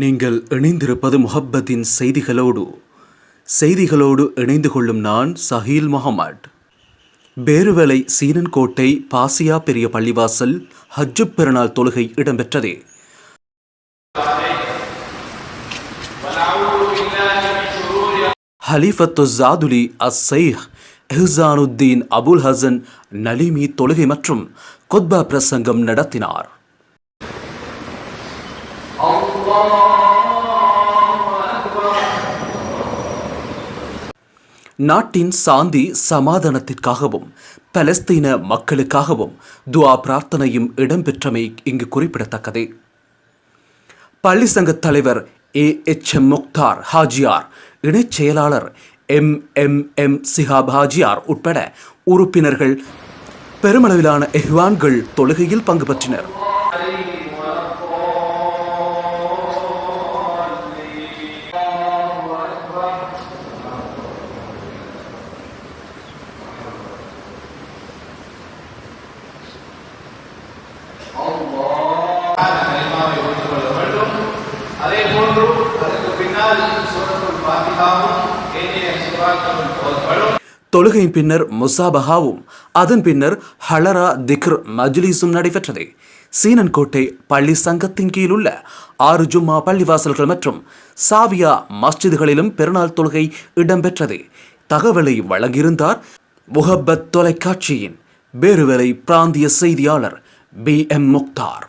நீங்கள் இணைந்திருப்பது முஹப்பத்தின் செய்திகளோடு. செய்திகளோடு இணைந்து கொள்ளும் நான் சஹீல் முகமட் பேருவலை சீனன்கோட்டை பாசியா பெரிய பள்ளிவாசல் ஹஜ்ஜு பெருநாள் தொழுகை இடம்பெற்றது. ஹலீஃபத்து ஜாதுலி அஸ் சைஹ் எஹ்சானுத்தீன் அபுல் ஹசன் நலிமி தொழுகை மற்றும் கொத்பா பிரசங்கம் நடத்தினார். நாட்டின் சாந்தி சமாதானத்திற்காகவும் பலஸ்தீன மக்களுக்காகவும் துவா பிரார்த்தனையும் இடம்பெற்றமை இங்கு குறிப்பிடத்தக்கது. பள்ளி சங்க தலைவர் A H M Mukhtar Hajiyar இணைச் செயலாளர் M M M Sihab Hajiyar உட்பட உறுப்பினர்கள் பெருமளவிலான எஹ்வான்கள் தொழுகையில் பங்கு பற்றினர். கலிமாவை ஒத்துக்கொள்ள வேண்டும். அதே போன்று அதற்கு பின்னால் சூரத்துல் பாத்திகாவும் ஏனைய தொழுகையின் பின்னர் முசாபஹாவும் அதன் பின்னர் ஹலரா திக்ர் மஜ்லிஸும் நடைபெற்றது. சீனன்கோட்டை பள்ளி சங்கத்தின் கீழ் உள்ள ஆறு ஜும்மா பள்ளிவாசல்கள் மற்றும் சாவியா மஸ்ஜிதுகளிலும் பெருநாள் தொழுகை இடம்பெற்றது. தகவலை வழங்கியிருந்தார் முகப்பத் தொலைக்காட்சியின் பேருவலை பிராந்திய செய்தியாளர் பி எம் முக்தார்.